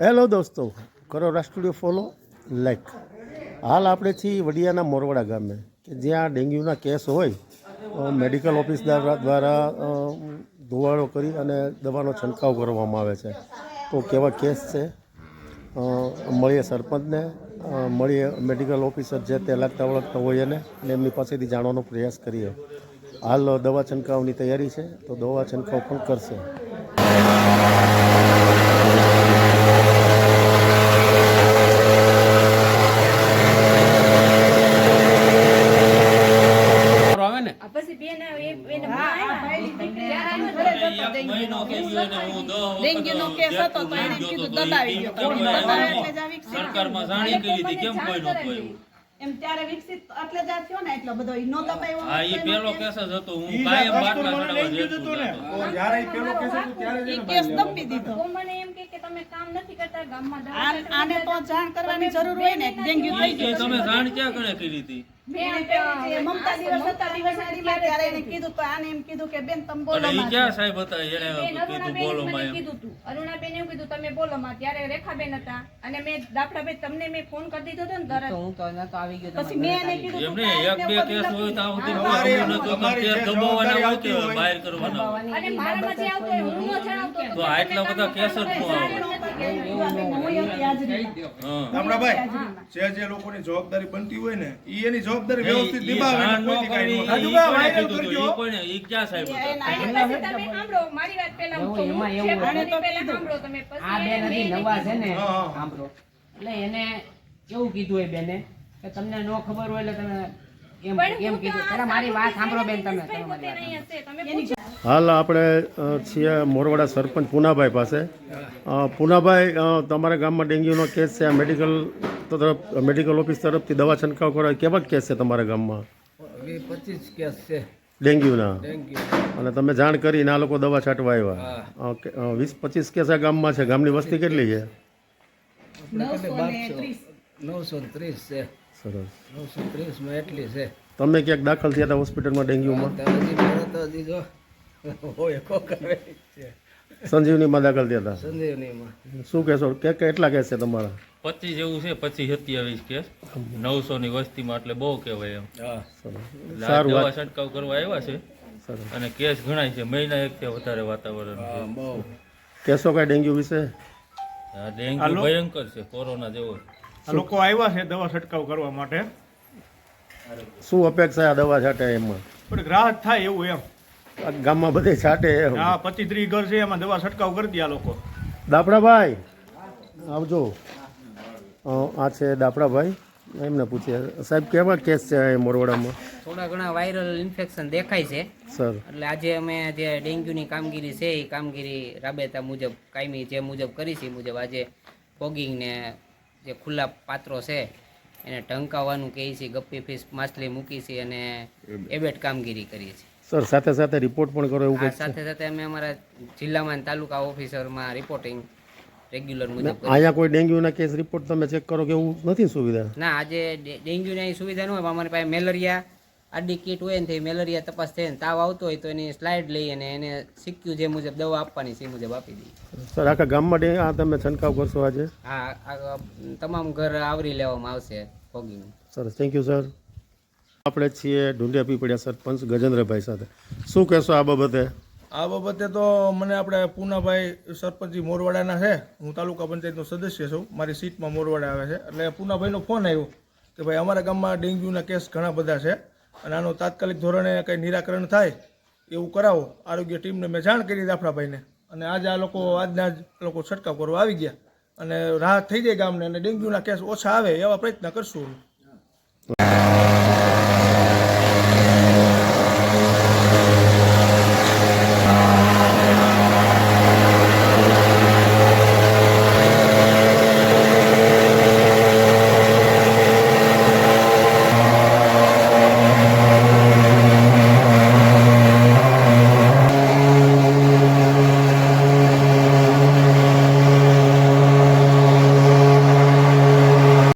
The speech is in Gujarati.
હેલો દોસ્તો કરો રાષ્ટ્રીય ફોલો લાઈક હાલ આપણે છીએ વડિયાના મોરવાડા ગામે કે જ્યાં ડેન્ગ્યુના કેસ હોય મેડિકલ ઓફિસ દ્વારા અ, કરી અને દવાનો છંટકાવ કરવામાં આવે છે. તો કેવા કેસ છે? મળીએ સરપંચને મળીએ મેડિકલ ઓફિસર જે તે લાગતા ઓળખતા હોય એને અને એમની પાસેથી જાણવાનો પ્રયાસ કરીએ. હાલ દવા છંટકાવની તૈયારી છે તો દવા છંટકાવ પણ કરશે આવે ને આ પછી બેન આવે, એ- એને માં આવ્યા. ત્યારે આવ્યો ને. ડેન્ગ્યુનો કેસ હતો તો એને કીધું દબાવી ગયો દબાવે એટલે જ આ સરકારમાં જાણી કરી હતી કેમ કોઈ નહોતું આવ્યું એમ ત્યારે વિકસિત એટલે જ થયો ને એટલો બધો ઈ નો દબાવ્યો હા એ પેલો કેસ. જ હતો. હું કાયમ બાટલા ચડાવવા જતો હતો. જ્યારે એ પેલો કેસ હતો ત્યારે જ કેસ દબી દીધો. મને એમ કે કે તમે કામ નથી કરતા ગામમાં આને તો જાણ કરવાની જરૂર હોય ને ડેન્ગ્યુ થઈ ગયું. તમે જાણ ક્યાં કણે કરી હતી? મમતા દિવસ હતા દિવસના ત્યારે એને કીધું તો આને એમ કીધું કે બેન તમે બોલો માં. ક્યાં સાહેબ હતા એને કીધું બોલો માં કીધું તું અરુણાબેન એવું કીધું તમે બોલો માં ત્યારે રેખાબેન હતા અને મેં દાફડાબેન તમને મેં ફોન કરી દીધો હતો ને તરત. હું તો આવી ગયો પછી મેં એને કીધું એમ તું નહીં, એક બે કેસ હોય તો. અમારી કેસ બહાર કરવાના અને મારામાં જે આવતો હું ન જણાવતો તો આટલા બધા કેસ જ જે જે લોકોની જવાબદારી બનતી હોય ને ઈ એની જવાબદારી વ્યવસ્થિત નિભાવે કાંઈ? કરજો. ક્યાં સાહેબ તમે સાંભળો મારી વાત પહેલા હું એમાં એવું સાંભળો તમે આ નવા છે ને હા, હા. સાંભળો. એટલે એને એવું કીધું એ બેને? કે તમને નો ખબર હોય એટલે તમે એમ એમ કીધું. મારી વાત સાંભળો બેન તમે વાત હાલ આપણે છીએ મોરવાડા સરપંચ પૂનાભાઈ પાસે. પૂનાભાઈ તમારા ગામમાં ડેન્ગ્યુનો કેસ છે આ મેડિકલ તરફ મેડિકલ ઓફિસ તરફથી દવા છંટકાવ કરવા કેવા કેસ છે તમારા ગામમાં? પચીસ કેસ છે. ડેન્ગ્યુના? અને તમે જાણ કરીને આ લોકો દવા છાંટવા આવ્યા? વીસ પચીસ કેસ આ ગામમાં છે ગામની વસ્તી કેટલી છે? નવસો નવસો ત્રીસ છે. સરસ. નવસો ત્રીસમાં એટલી છે. તમે ક્યાંક દાખલ થયા હતા હોસ્પિટલમાં ડેન્ગ્યુમાં? સંજીવનીમાં દાખલ થયા હતા. સંજીવનીમાં શું કહેશો? કે કેટલા કેસ છે તમારા? પચીસ જેવું છે પચીસ સત્યાવીસ કેસ નવસો ની વસ્તીમાં એટલે બહુ કહેવાય એમ. સારું દવા છંટકાવ કરવા આવ્યા છે. અને કેસ ઘણા છે મહિના એક થી વધારે વાતાવરણ કેસો કાંઈ ડેન્ગ્યુ વિશે? ડેન્ગ્યુ ભયંકર છે કોરોના જેવો. લોકો આવ્યા છે દવા છંટકાવ કરવા માટે. શું અપેક્ષા આ દવા છાંટે એમાં? થોડીક રાહત થાય એવું એમ. ગામમાં બધે છાટે હા પચીસ ત્રીસ ઘર છે એમાં દવા છંટકાવ કરી દે લોકો. દાપડાભાઈ આવજો. આ છે દાપડાભાઈ એમને પૂછીએ. સાહેબ કેવા કેસ છે એ મોરવાડામાં? થોડા ઘણા વાયરલ ઇન્ફેક્શન દેખાય છે. સર. એટલે આજે અમે જે ડેન્ગ્યુની કામગીરી છે એ કામગીરી રાબેતા મુજબ કાયમી જે મુજબ કરી છે મુજબ આજે ફોગિંગ ને જે ખુલ્લા પાત્રો છે એને ઢંકાવવાનું કહે છે ગપ્પી ફીસ માછલી મૂકી છે અને એબેટ કામગીરી કરીએ છીએ સર સાથે સાથે રિપોર્ટ પણ કરો એવું સાથે સાથે અમે અમારા જિલ્લામાં તાલુકા ઓફિસરમાં રિપોર્ટિંગ રેગ્યુલર મુજબ અહીંયા કોઈ ડેન્ગ્યુના કેસ રિપોર્ટ તમે ચેક કરો કે એવું નથી સુવિધા? ના આજે ડેન્ગ્યુની અહીં સુવિધા ન હોય અમારી પાસે મેલેરિયા આડી કીટ હોય ને તે મેલેરિયા તપાસ થાય ને તાવ આવતો હોય તો એની સ્લાઇડ લઈ અને એને શીખ્યું જે મુજબ દવા આપવાની છે એ મુજબ આપી દઈએ. સર આખા ગામમાં આ તમે છંટકાવ કરશો આજે? હા તમામ ઘર આવરી લેવામાં આવશે ફોગીનું સર થેન્ક યુ સર આપણે છીએ ઢુંડિયા પીપળિયા સરપંચ ગજેન્દ્રભાઈ સાથે. શું કહેશો આ બાબતે? આ બાબતે તો મને આપણે પૂનાભાઈ સરપંચજી મોરવાડાના છે. હું તાલુકા પંચાયતનો સદસ્ય છું. મારી સીટમાં મોરવાડા આવે છે. એટલે પૂનાભાઈનો ફોન આવ્યો કે ભાઈ અમારા ગામમાં ડેન્ગ્યુના કેસ ઘણા બધા છે અને આનું તાત્કાલિક ધોરણે કંઈ નિરાકરણ થાય એવું કરાવો. આરોગ્ય ટીમને મેં જાણ કરી દાફડાભાઈને. અને આજે આ લોકો આજના જ લોકો છંટકાવ કરવા આવી ગયા. અને રાહત થઈ જાય ગામને અને ડેન્ગ્યુના કેસ ઓછા આવે એવા પ્રયત્ન કરશું